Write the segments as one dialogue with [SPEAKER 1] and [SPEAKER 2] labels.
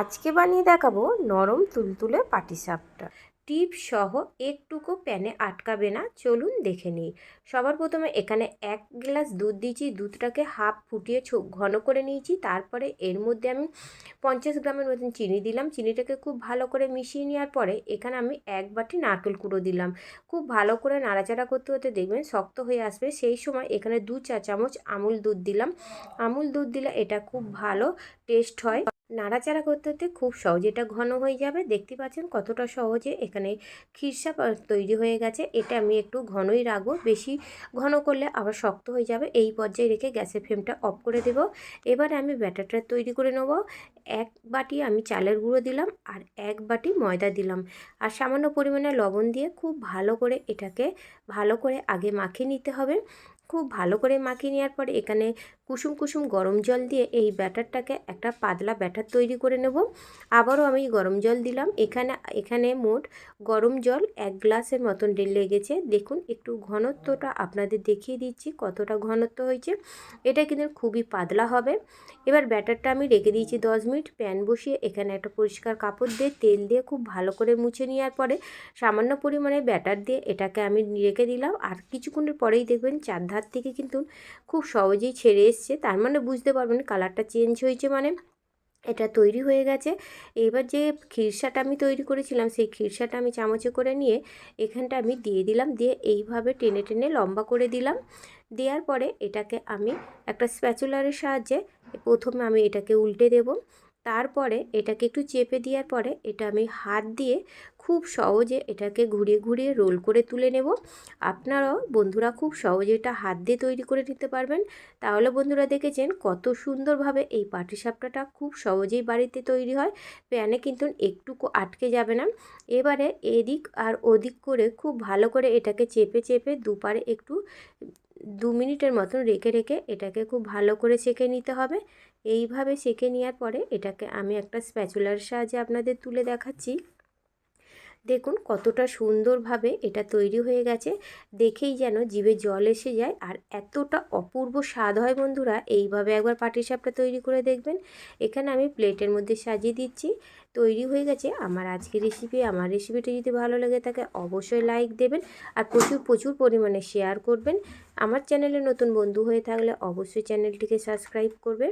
[SPEAKER 1] আজকে বানিয়ে দেখাবো নরম তুলতুলে পাটিসাপটা। টিপ সহ একটুকু প্যানে আটকাবে না, চলুন দেখে নিই। সবার প্রথমে এখানে এক গ্লাস দুধ দিয়েছি, দুধটাকে হাফ ফুটিয়ে ঘন করে নিয়েছি। তারপরে এর মধ্যে আমি পঞ্চাশ গ্রামের মতন চিনি দিলাম। চিনিটাকে খুব ভালো করে মিশিয়ে নেওয়ার পরে এখানে আমি এক বাটি নারকেল কুড়ো দিলাম। খুব ভালো করে নাড়াচাড়া করতে হতে দেখবেন শক্ত হয়ে আসবে। সেই সময় এখানে দু চা চামচ আমুল দুধ দিলাম। আমুল দুধ দিলে এটা খুব ভালো টেস্ট হয়। নাড়াচাড়া করতে করতে খুব সহজে এটা ঘন হয়ে যাবে। দেখতে পাচ্ছেন কতটা সহজে এখানে খিরসা তৈরি হয়ে গেছে। এটা আমি একটু ঘনই রাখব। বেশি ঘন করলে আবার শক্ত হয়ে যাবে। এই পর্যায়ে রেখে গ্যাসের ফ্লেমটা অফ করে দেব। এবার আমি ব্যাটারটা তৈরি করে নেব। এক বাটি আমি চালের গুঁড়ো দিলাম আর এক বাটি ময়দা দিলাম। আর সামান্য পরিমাণে লবণ দিয়ে খুব ভালো করে এটাকে ভালো করে আগে মাখিয়ে নিতে হবে। খুব ভালো করে মাখিয়ে নেওয়ার পরে এখানে কুসুম কুসুম গরম জল দিয়ে এই ব্যাটারটাকে একটা পাতলা ব্যাটার তৈরি করে নেব। আবারও আমি গরম জল দিলাম। এখানে এখানে মোট গরম জল এক গ্লাসের মতন লেগেছে। দেখুন, একটু ঘনত্বটা আপনাদের দেখিয়ে দিচ্ছি কতটা ঘনত্ব হয়েছে। এটা কিন্তু খুবই পাতলা হবে। এবার ব্যাটারটা আমি রেখে দিয়েছি দশ মিনিট। প্যান বসিয়ে এখানে একটা পরিষ্কার কাপড় দিয়ে, তেল দিয়ে খুব ভালো করে মুছে নেওয়ার পরে সামান্য পরিমাণে ব্যাটার দিয়ে এটাকে আমি রেখে দিলাম। আর কিছুক্ষণের পরেই দেখবেন চারধার থেকে কিন্তু খুব সহজেই ছেড়ে এসছে। তার মানে বুঝতে পারবেন কালারটা চেঞ্জ হয়েছে মানে এটা তৈরি হয়ে গেছে। এবার যে খিরসাটা আমি তৈরি করেছিলাম, সেই খিরসাটা আমি চামচে করে নিয়ে এখানটা আমি দিয়ে দিলাম, দিয়ে এইভাবে টেনে টেনে লম্বা করে দিলাম। দেওয়ার পরে এটাকে আমি একটা স্প্যাচুলারের সাহায্যে প্রথমে আমি এটাকে উল্টে দেব। তারপরে এটাকে একটু চেপে দেওয়ার পরে এটা আমি হাত দিয়ে খুব সহজে এটাকে ঘুরিয়ে ঘুরিয়ে রোল করে তুলে নেব। আপনারাও বন্ধুরা খুব সহজে এটা হাত দিয়ে তৈরি করে নিতে পারবেন। তাহলে বন্ধুরা দেখেছেন কত সুন্দরভাবে এই পাটিসাপটাটা খুব সহজেই বাড়িতে তৈরি হয়। প্যানে কিন্তু একটুকু আটকে যাবে না। এবারে এদিক আর ওদিক করে খুব ভালো করে এটাকে চেপে চেপে দুপারে একটু দু মিনিটের মতন রেখে রেখে এটাকে খুব ভালো করে সেঁকে নিতে হবে। এইভাবে সেঁকে নেওয়ার পরে এটাকে আমি একটা স্প্যাচুলার সাহায্যে আপনাদের তুলে দেখাচ্ছি। দেখুন কতটা সুন্দরভাবে এটা তৈরি হয়ে গেছে। দেখেই যেন জিভে জল এসে যায়। আর এতটা অপূর্ব স্বাদ হয় বন্ধুরা, এইভাবে একবার পাটিসাপটা তৈরি করে দেখবেন। এখানে আমি প্লেটের মধ্যে সাজিয়ে দিচ্ছি। তৈরি হয়ে গেছে আমার আজকের রেসিপি আমার রেসিপিটি যদি ভালো লাগে থাকে অবশ্যই লাইক দেবেন আর প্রচুর প্রচুর পরিমাণে শেয়ার করবেন। আমার চ্যানেলে নতুন বন্ধু হয়ে থাকলে অবশ্যই চ্যানেলটিকে সাবস্ক্রাইব করবে।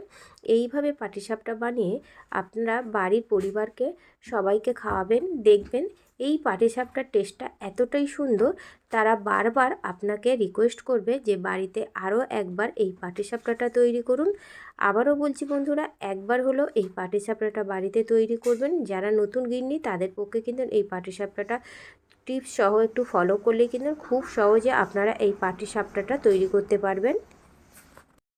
[SPEAKER 1] এইভাবে পাটিসাপটা বানিয়ে আপনারা বাড়ির পরিবারকে সবাইকে খাওয়াবেন, দেখবেন। এই পাটিসাপটার টেস্টটা এতটাই সুন্দর, তারা বারবার আপনাকে রিকোয়েস্ট করবে যে বাড়িতে আরও একবার এই পাটিসাপটাটা তৈরি করুন। আবারও বলছি বন্ধুরা, একবার হলো এই পাটিসাপটাটা বাড়িতে তৈরি করবেন। যারা নতুন গিন্নি, তাদের পক্ষে কিন্তু এই পাটিসাপটাটা টিপস সহ একটু ফলো করলে কিন্তু খুব সহজে আপনারা এই পাটিসাপটাটা তৈরি করতে পারবেন।